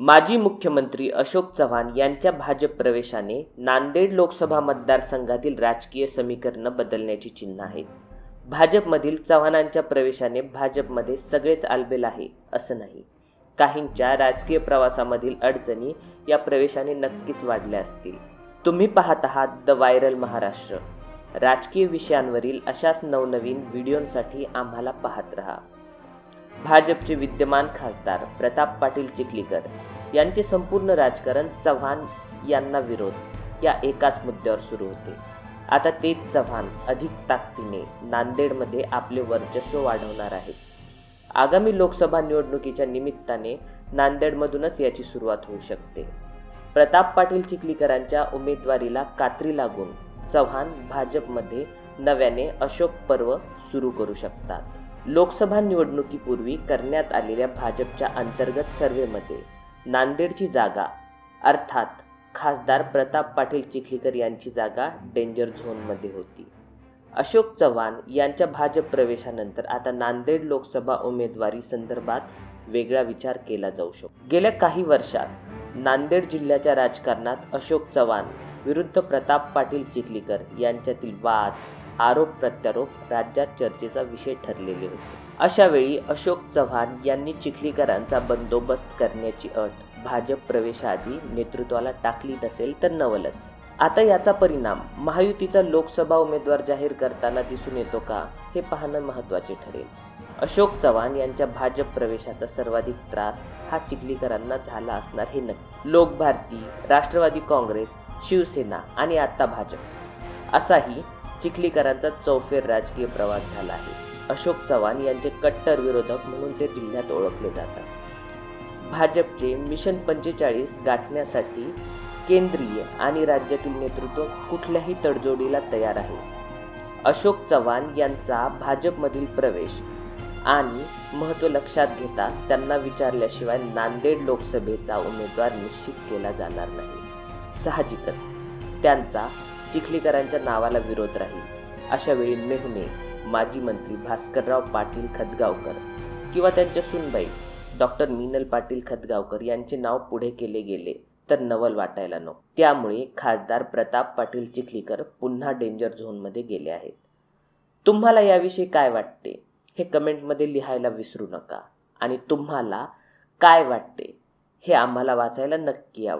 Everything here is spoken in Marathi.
माजी मुख्यमंत्री अशोक चव्हाण यांच्या भाजप प्रवेशाने नांदेड लोकसभा मतदारसंघातील राजकीय समीकरणं बदलण्याची चिन्ह आहेत. भाजपमधील चव्हाणांच्या प्रवेशाने भाजपमध्ये सगळेच आलबेल आहे असं नाही. काहींच्या राजकीय प्रवासामधील अडचणी या प्रवेशाने नक्कीच वाढल्या असतील. तुम्ही पाहत आहात द व्हायरल महाराष्ट्र. राजकीय विषयांवरील अशाच नवनवीन व्हिडिओंसाठी आम्हाला पाहत रहा. भाजपचे विद्यमान खासदार प्रताप पाटील चिखलीकर यांचे संपूर्ण राजकारण चव्हाण यांना विरोध या एकाच मुद्द्यावर सुरू होते. आता तेच चव्हाण अधिक ताकदीने नांदेडमध्ये आपले वर्चस्व वाढवणार आहेत. आगामी लोकसभा निवडणुकीच्या निमित्ताने नांदेडमधूनच याची सुरुवात होऊ शकते. प्रताप पाटील चिखलीकरांच्या उमेदवारीला कात्री लागून चव्हाण भाजपमध्ये नव्याने अशोक पर्व सुरू करू शकतात. लोकसभा निवडणुकीपूर्वी करण्यात आलेल्या भाजपच्या अंतर्गत सर्व्हेमध्ये नांदेडची जागा अर्थात खासदार प्रताप पाटील चिखलीकर यांची जागा डेंजर झोनमध्ये होती. अशोक चव्हाण यांच्या भाजप प्रवेशानंतर आता नांदेड लोकसभा उमेदवारी संदर्भात वेगळा विचार केला जाऊ शकतो. गेल्या काही वर्षात नांदेड जिल्ह्याच्या राजकारणात अशोक चव्हाण विरुद्ध प्रताप पाटील चिखलीकर यांच्यातील वाद आरोप प्रत्यारोप राज्यात चर्चेचा विषय ठरलेले होते. अशा वेळी अशोक चव्हाण यांनी चिखलीकरांचा बंदोबस्त करण्याची अट भाजप प्रवेशाआधी नेतृत्वाला टाकली नसेल तर नवलच. आता याचा परिणाम महायुतीचा लोकसभा उमेदवार जाहीर करताना दिसून येतो का हे पाहणं महत्त्वाचे ठरेल. अशोक चव्हाण यांच्या भाजप प्रवेशाचा सर्वाधिक त्रास हा चिखलीकरांना झाला असणार हे नक्की. लोकभारती राष्ट्रवादी काँग्रेस शिवसेना आणि आता भाजप. असाही चिखलीकरांचा चौफेर राजकीय प्रवास झाला आहे. अशोक चव्हाण यांचे कट्टर विरोधक म्हणून ते जिल्ह्यात ओळखले जातात. भाजपचे मिशन पंचेचाळीस गाठण्यासाठी केंद्रीय आणि राज्यातील नेतृत्व कुठल्याही तडजोडीला तयार आहे. अशोक चव्हाण यांचा भाजपमधील प्रवेश आणि महत्त्व लक्षात घेता त्यांना विचारल्याशिवाय नांदेड लोकसभेचा उमेदवार निश्चित केला जाणार नाही. साहजिकच त्यांचा चिखलीकरांच्या नावाला विरोध राहील. अशा वेळी मेहुणे माजी मंत्री भास्करराव पाटील खतगावकर किंवा त्यांच्या सुनबाई डॉक्टर मीनल पाटील खतगावकर यांचे नाव पुढे केले गेले तर नवल वाटायला नको. त्यामुळे खासदार प्रताप पाटील चिखलीकर पुन्हा डेंजर झोनमध्ये गेले आहेत. तुम्हाला याविषयी काय वाटते? हे कमेंटमध्ये लिहायला विसरू नका. आणि तुम्हाला काय वाटते? हे आम्हाला वाचायला नक्की आवडेल.